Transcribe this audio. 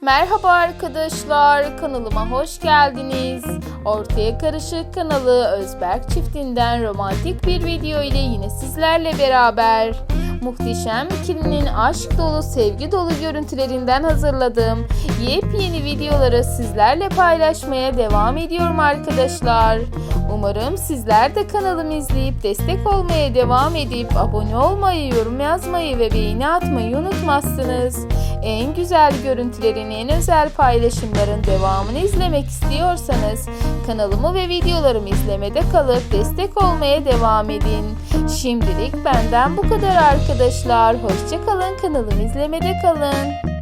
Merhaba arkadaşlar, kanalıma hoş geldiniz. Ortaya Karışık kanalı Özberk çiftinden romantik bir video ile yine sizlerle beraber. Muhteşem ikilinin aşk dolu, sevgi dolu görüntülerinden hazırladığım yepyeni videoları sizlerle paylaşmaya devam ediyorum arkadaşlar. Umarım sizler de kanalımı izleyip destek olmaya devam edip abone olmayı, yorum yazmayı ve beğeni atmayı unutmazsınız. En güzel görüntülerin, en özel paylaşımların devamını izlemek istiyorsanız kanalımı ve videolarımı izlemede kalıp destek olmaya devam edin. Şimdilik benden bu kadar arkadaşlar. Hoşçakalın kanalımı izlemede kalın.